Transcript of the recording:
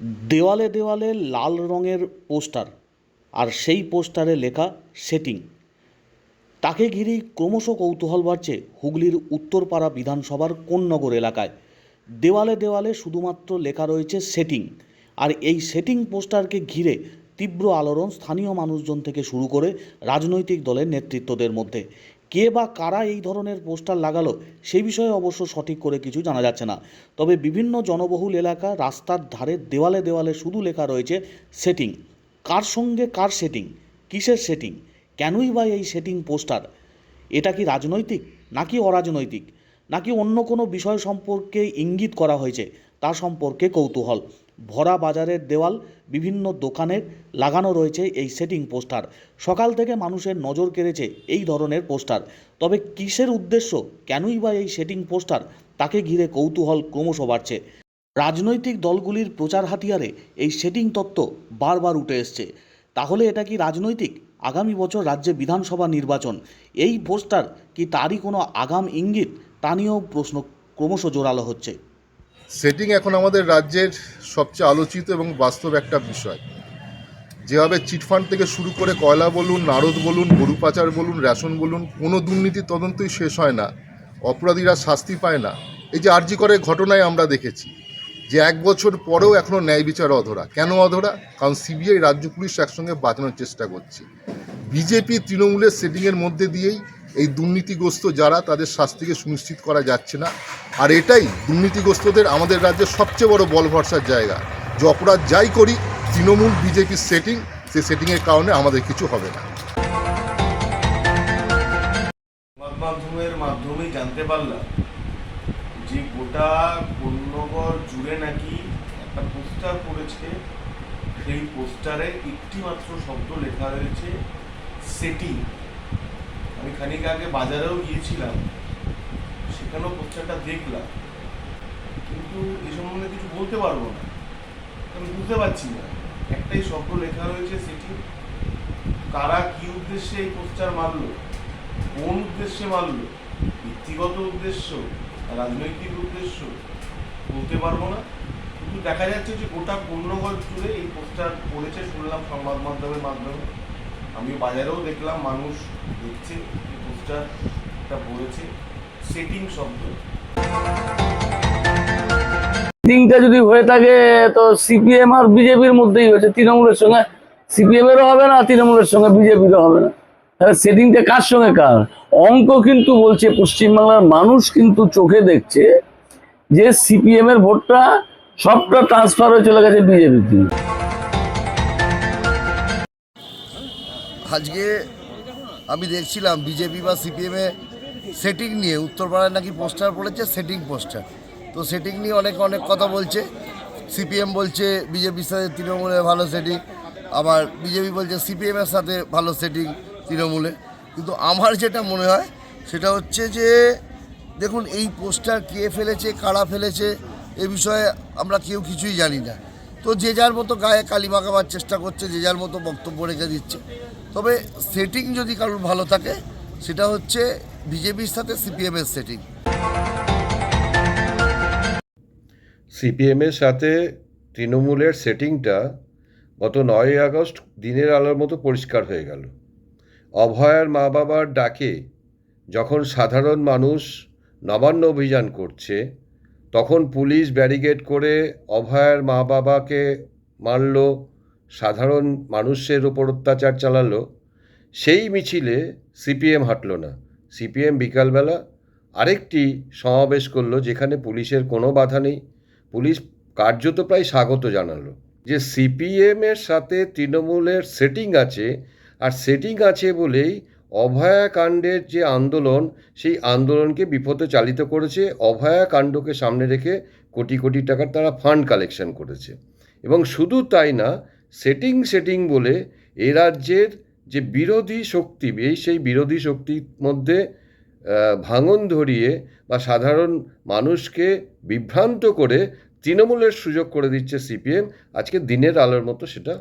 দেওয়ালে দেওয়ালে লাল রঙের পোস্টার আর সেই পোস্টারে লেখা সেটিং। তাকে ঘিরেই ক্রমশ কৌতূহল বাড়ছে হুগলির উত্তরপাড়া বিধানসভার কোন্নগর এলাকায়। দেওয়ালে দেওয়ালে শুধুমাত্র লেখা রয়েছে সেটিং আর এই সেটিং পোস্টারকে ঘিরে তীব্র আলোড়ন স্থানীয় মানুষজন থেকে শুরু করে রাজনৈতিক দলের নেতৃত্বদের মধ্যে। কে বা কারা এই ধরনের পোস্টার লাগালো সেই বিষয়ে অবশ্য সঠিক করে কিছু জানা যাচ্ছে না। তবে বিভিন্ন জনবহুল এলাকা রাস্তার ধারে দেওয়ালে দেওয়ালে শুধু লেখা রয়েছে সেটিং। কার সঙ্গে কার সেটিং? কিসের সেটিং? কেনই বা এই সেটিং পোস্টার? এটা কি রাজনৈতিক নাকি অরাজনৈতিক? নাকি অন্য কোনো বিষয় সম্পর্কে ইঙ্গিত করা হয়েছে? তা সম্পর্কে কৌতূহল। ভরা বাজারের দেওয়াল, বিভিন্ন দোকানের লাগানো রয়েছে এই সেটিং পোস্টার। সকাল থেকে মানুষের নজর কেড়েছে এই ধরনের পোস্টার। তবে কিসের উদ্দেশ্য, কেনই বা এই সেটিং পোস্টার, তাকে ঘিরে কৌতূহল ক্রমশ বাড়ছে। রাজনৈতিক দলগুলির প্রচার হাতিয়ারে এই সেটিং তত্ত্ব বারবার উঠে এসছে। তাহলে এটা কি রাজনৈতিক? আগামী বছর রাজ্যে বিধানসভা নির্বাচন। এই পোস্টার কি তারই কোনো আগাম ইঙ্গিত? তা নিয়েও প্রশ্ন ক্রমশ জোরালো হচ্ছে। সেটিং এখন আমাদের রাজ্যের সবচেয়ে আলোচিত এবং বাস্তব একটা বিষয়। যেভাবে চিটফান্ড থেকে শুরু করে কয়লা বলুন, নারদ বলুন, গরু পাচার বলুন, রেশন বলুন, কোনো দুর্নীতি তদন্তই শেষ হয় না। অপরাধীরা শাস্তি পায় না। এই যে আরজি করে ঘটনায় আমরা দেখেছি যে এক বছর পরেও এখনও ন্যায় বিচার অধরা। কেন অধরা? কারণ সিবিআই, রাজ্য পুলিশ একসঙ্গে বাঁচানোর চেষ্টা করছে। বিজেপি, তৃণমূলের সেটিংয়ের মধ্যে দিয়েই এই দুর্নীতিগ্রস্ত যারা, তাদের শাস্তিকে সুনিশ্চিত করা যাচ্ছে না। আর এটাই দুর্নীতিগ্রস্তদের আমাদের রাজ্যের সবচেয়ে বড় বল ভরসার জায়গা। যে অপরাধ যাই করি, তৃণমূল, বিজেপির সেটিং সেই সেটিংয়ের কারণে আমাদের কিছু হবে না। মাধ্যমের মাধ্যমেই জানতে পারলাম যে গোটা কন্যগর জুড়ে নাকি একটা পোস্টার পড়েছে। সেই পোস্টারে একটি মাত্র শব্দ লেখা রয়েছে সেটিং আমি খানিক আগে বাজারেও গিয়েছিলাম, সেখানেও পোস্টারটা দেখলাম, কিন্তু এ সম্বন্ধে কিছু বলতে পারব না। আমি বুঝতে পারছি না। একটাই শব্দ লেখা রয়েছে সেটি, কারা কি উদ্দেশ্যে এই পোস্টার মারলো, কোন উদ্দেশ্যে মারলো, ব্যক্তিগত উদ্দেশ্য, রাজনৈতিক উদ্দেশ্য, বলতে পারব না। কিন্তু দেখা যাচ্ছে যে গোটা পূর্ণগঞ্জ জুড়ে এই পোস্টার পড়েছে, শুনলাম সংবাদ মাধ্যমের মাধ্যমে। আমি বাজারেও দেখলাম মানুষ দেখছে পোস্টারটা পড়েছে সেটিং শব্দ। মিটিংটা যদি হয়ে থাকে, তো সিপিএম আর বিজেপির মধ্যেই হয়েছে। তৃণমূলের সঙ্গে সিপিএম এরও হবে না, তৃণমূলের সঙ্গে বিজেপিরও হবে না। তাহলে সেটিংটা কার সঙ্গে কার? অঙ্ক কিন্তু বলছে, পশ্চিমবাংলার মানুষ কিন্তু চোখে দেখছে যে সিপিএম এর ভোটটা সবটা ট্রান্সফার হয়ে চলে গেছে বিজেপিতে আজকে আমি দেখছিলাম বিজেপি বা সিপিএমে সেটিং নিয়ে, উত্তরপাড়ায় নাকি পোস্টার পড়েছে সেটিং পোস্টার তো সেটিং নিয়ে অনেক অনেক কথা বলছে। সিপিএম বলছে বিজেপির সাথে তৃণমূলের ভালো সেটিং আবার বিজেপি বলছে সিপিএমের সাথে ভালো সেটিং তৃণমূলে। কিন্তু আমার যেটা মনে হয়, সেটা হচ্ছে যে, দেখুন, এই পোস্টার কে ফেলেছে, কারা ফেলেছে, এ বিষয়ে আমরা কেউ কিছুই জানি না। তো যে যার মতো গায়ে কালি মাখাবার চেষ্টা করছে, যে যার মতো বক্তব্য রেখে দিচ্ছে। তবে সেটিং যদি কারোর ভালো থাকে, সেটা হচ্ছে বিজেপির সাথে সিপিএমের সেটিং সিপিএমের সাথে তৃণমূলের সেটিংটা গত নয়ই আগস্ট দিনের আলোর মতো পরিষ্কার হয়ে গেল। অভয়ার মা বাবার ডাকে যখন সাধারণ মানুষ নবান্ন অভিযান করছে, তখন পুলিশ ব্যারিকেড করে অভয়ার মা বাবাকে মারল সাধারণ মানুষের ওপর অত্যাচার চালালো, সেই মিছিলে সিপিএম হাঁটল না। সিপিএম বিকালবেলা আরেকটি সমাবেশ করল যেখানে পুলিশের কোনো বাধা নেই। পুলিশ কার্যত প্রায় স্বাগত জানালো যে সিপিএমের সাথে তৃণমূলের সেটিং আছে আর সেটিং আছে বলেই অভয়াকাণ্ডের যে আন্দোলন, সেই আন্দোলনকে বিপদে চালিত করেছে। অভয়াকাণ্ডকে সামনে রেখে কোটি কোটি টাকার তারা ফান্ড কালেকশন করেছে। এবং শুধু তাই না সেটিং সেটিং বলে এ রাজ্যের যে বিরোধী শক্তি, এই সেই বিরোধী শক্তির মধ্যে ভাঙন ধরিয়ে বা সাধারণ মানুষকে বিভ্রান্ত করে তৃণমূলের সুযোগ করে দিচ্ছে সিপিএম। আজকে দিনের আলোর মতো সেটা